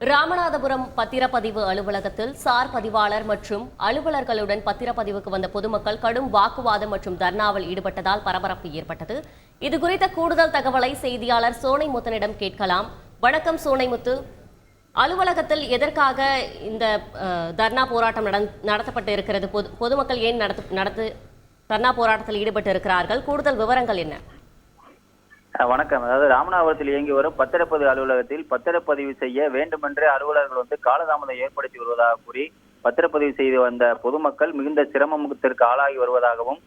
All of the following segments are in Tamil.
ராமநாதபுரம் பத்திரப்பதிவு அலுவலகத்தில் சார் பதிவாளர் மற்றும் அலுவலர்களுடன் பத்திரப்பதிவுக்கு வந்த பொதுமக்கள் கடும் வாக்குவாதம் மற்றும் தர்ணாவில் ஈடுபட்டதால் பரபரப்பு ஏற்பட்டது. இது குறித்த கூடுதல் தகவலை செய்தியாளர் சோனைமுத்தனிடம் கேட்கலாம். வணக்கம் சோனைமுத்து. அலுவலகத்தில் எதற்காக இந்த தர்ணா போராட்டம் நடந்- நடத்தப்பட்டு இருக்கிறது? பொது- பொதுமக்கள் ஏன் நடத்து நடத்து தர்ணா போராட்டத்தில் ஈடுபட்டு இருக்கிறார்கள்? கூடுதல் விவரங்கள் என்ன? வணக்கம். அதாவது ராமநாதபுரத்தில் இயங்கி வரும் பத்திரப்பதிவு அலுவலகத்தில் பத்திரப்பதிவு செய்ய வேண்டுமென்றே அலுவலர்கள் வந்து காலதாமதம் ஏற்படுத்தி வருவதாக கூறி பத்திரப்பதிவு செய்து வந்த பொதுமக்கள் மிகுந்த சிரமத்திற்கு ஆளாகி வருவதாகவும்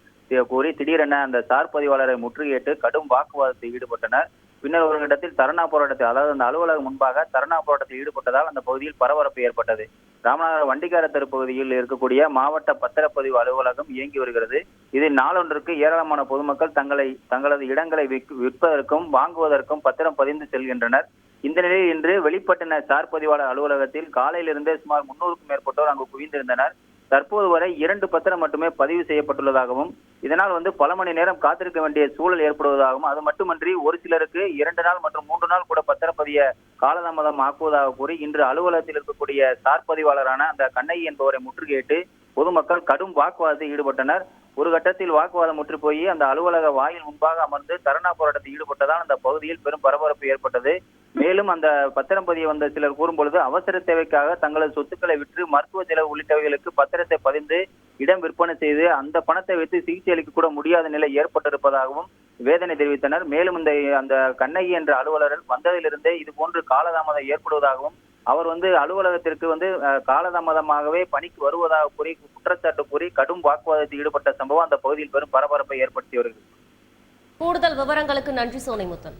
கூறி திடீரென அந்த சார் பதிவாளரை முற்றுகையிட்டு கடும் வாக்குவாதத்தில் ஈடுபட்டனர். பின்னர் ஒரு இடத்தில் தரணா போராட்டத்தில் அதாவது அந்த அலுவலகம் முன்பாக தரணா போராட்டத்தில் ஈடுபட்டதால் அந்த பகுதியில் பரபரப்பு ஏற்பட்டது. ராமநாதபுரம் வண்டிக்கார தெரு பகுதியில் இருக்கக்கூடிய மாவட்ட பத்திரப்பதிவு அலுவலகம் இயங்கி வருகிறது. இதில் நாளொன்றுக்கு ஏராளமான பொதுமக்கள் தங்களை தங்களது இடங்களை விற்பதற்கும் வாங்குவதற்கும் பத்திரம் பதிந்து செல்கின்றனர். இந்த நிலையில் இன்று வெளிப்பட்டின சார் பதிவாளர் அலுவலகத்தில் காலையிலிருந்தே சுமார் முன்னூறுக்கும் மேற்பட்டோர் அங்கு குவிந்திருந்தனர். தற்போது வரை இரண்டு பத்திரம் மட்டுமே பதிவு செய்யப்பட்டுள்ளதாகவும் இதனால் வந்து பல மணி நேரம் காத்திருக்க வேண்டிய சூழல் ஏற்படுவதாகவும் அது மட்டுமன்றி ஒரு சிலருக்கு இரண்டு நாள் மற்றும் மூன்று நாள் கூட பத்திரப்பதிய காலதாமதம் ஆக்குவதாக கூறி இன்று அலுவலகத்தில் இருக்கக்கூடிய சார் பதிவாளரான அந்த கண்ணகி என்பவரை முற்றுகையிட்டு பொதுமக்கள் கடும் வாக்குவாதத்தில் ஈடுபட்டனர். ஒரு கட்டத்தில் வாக்குவாதம் முற்றி போய் அந்த அலுவலக வாயில் முன்பாக அமர்ந்து தர்ணா போராட்டத்தில் ஈடுபட்டதால் அந்த பகுதியில் பெரும் பரபரப்பு ஏற்பட்டது. மேலும் அந்த பத்திரம் பதிய வந்த சிலர் கூறும்பொழுது அவசர தேவைக்காக தங்களது சொத்துக்களை விற்று மருத்துவ செலவு உள்ளிட்டவைகளுக்கு பத்திரத்தை பதிந்து இடம் விற்பனை செய்து அந்த பணத்தை வைத்து சிகிச்சை அளிக்க கூட முடியாத நிலை ஏற்பட்டிருப்பதாகவும் வேதனை தெரிவித்தனர். மேலும் இந்த அந்த கண்ணகி என்ற அலுவலர் வந்ததிலிருந்தே இது போன்று காலதாமதம் ஏற்படுவதாகவும் அவர் வந்து அலுவலகத்திற்கு வந்து காலதாமதமாகவே பணிக்கு வருவதாக கூறி குற்றச்சாட்டு கூறி கடும் வாக்குவாதத்தில் ஈடுபட்ட சம்பவம் அந்த பகுதியில் பெரும் பரபரப்பை ஏற்படுத்தி வருகிறது. கூடுதல் விவரங்களுக்கு நன்றி சோனைமுத்தன்.